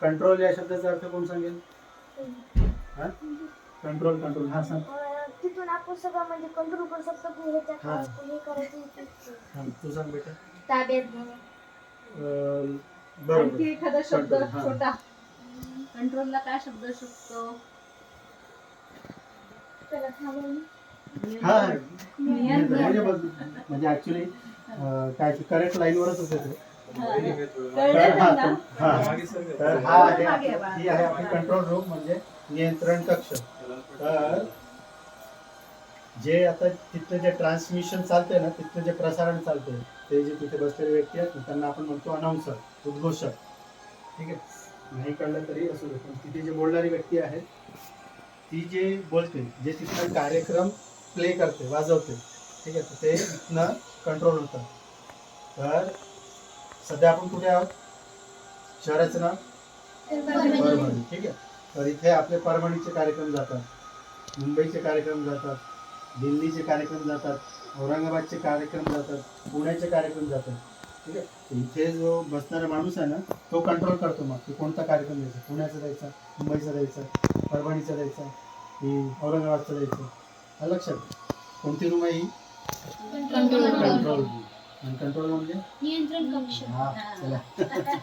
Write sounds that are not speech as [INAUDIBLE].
Control या शब्दाचा अर्थ कोण सांगेल? हा? कंट्रोल कंट्रोल हा सांग. तिथून आपण सगळं म्हणजे कंट्रोल करू शकतो की ह्याच्यात करायचं ते- हा, तू सांग बेटा. ताब्यात घेणे अं, बरोबर. आणखी एखादा शब्द Control, हा. छोटा. कंट्रोलला काय शब्द शकतो? त्याला थांबवणे हा. नियंत्रण. म्हणजे बघ, म्हणजे ऍक्च्युली काय करेक्ट लाईनवरच होते ते. तर हा? हा हा. आहे ही आहे आपली कंट्रोल रूम म्हणजे नियंत्रण कक्ष. तर जे आता तिथलं जे ट्रान्समिशन चालतंय ना तिथलं जे प्रसारण चालतंय ते जे तिथे बसलेले व्यक्ती आहेत त्यांना आपण म्हणतो अनाऊन्सर उद्घोषक. ठीक आहे? नाही कळलं तरी असू दे पण तिथे जे बोलणारी व्यक्ती आहे ती जे बोलते जे तिथला कार्यक्रम प्ले करते वाजवते ठीक आहे? ते इथनं कंट्रोल होतं. तर सध्या आपण कुठे आहोत? शहराचं नाव? परभणी. ठीक आहे. तर इथे आपले परभणीचे कार्यक्रम जातात मुंबईचे कार्यक्रम जातात दिल्लीचे कार्यक्रम जातात औरंगाबादचे कार्यक्रम जातात पुण्याचे कार्यक्रम जातात ठीक आहे. इथे जो बसणारा माणूस आहे ना तो कंट्रोल करतो मग की कोणता कार्यक्रम द्यायचा. पुण्याचा द्यायचा मुंबईचा द्यायचा परभणीचा द्यायचा की औरंगाबादचा द्यायचा. हा लक्षात कोणती रूम आहे ही? कंट्रोल रूम आणि कंट्रोल म्हणजे? नियंत्रण कक्ष. हा चला. [LAUGHS]